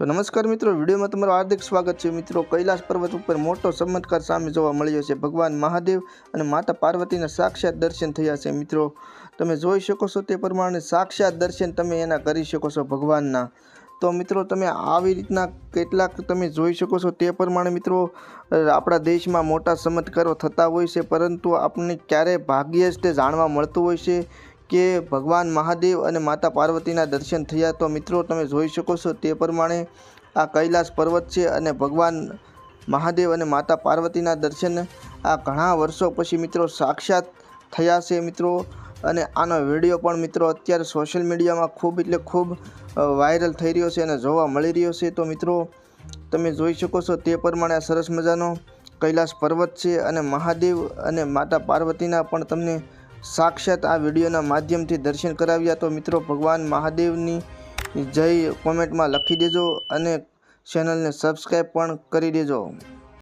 તો નમસ્કાર મિત્રો, વિડીયોમાં તમારું હાર્દિક સ્વાગત છે. મિત્રો, કૈલાસ પર્વત ઉપર મોટો ચમત્કાર સામે જોવા મળ્યો છે. ભગવાન મહાદેવ અને માતા પાર્વતીના સાક્ષાત દર્શન થયા છે. મિત્રો, તમે જોઈ શકો છો તે પ્રમાણે સાક્ષાત દર્શન તમે એના કરી શકો છો ભગવાનના. તો મિત્રો, તમે આવી રીતના કેટલાક તમે જોઈ શકો છો તે પ્રમાણે મિત્રો, આપણા દેશમાં મોટા ચમત્કારો થતા હોય છે. પરંતુ આપણને ક્યારેય ભાગ્યે જ તે જાણવા મળતું હોય છે. કે ભગવાન મહાદેવ અને માતા પાર્વતીના દર્શન થયા તો મિત્રો તમે જોઈ શકો છો તે પ્રમાણે આ કૈલાસ પર્વત છે અને ભગવાન મહાદેવ અને માતા પાર્વતીના દર્શન આ ઘણા વર્ષો પછી મિત્રો સાક્ષાત થયા છે મિત્રો. અને આનો વીડિયો પણ મિત્રો અત્યારે સોશિયલ મીડિયામાં ખૂબ એટલે ખૂબ વાયરલ થઈ રહ્યો છે અને જોવા મળી રહ્યો છે. તો મિત્રો તમે જોઈ શકો છો તે પ્રમાણે આ સરસ મજાનો કૈલાસ પર્વત છે અને મહાદેવ અને માતા પાર્વતીના પણ તમને સાક્ષાત આ વિડીયોના માધ્યમથી દર્શન કરાવ્યા તો મિત્રો ભગવાન મહાદેવની જય કોમેન્ટમાં લખી દેજો અને ચેનલને સબસ્ક્રાઈબ પણ કરી દેજો.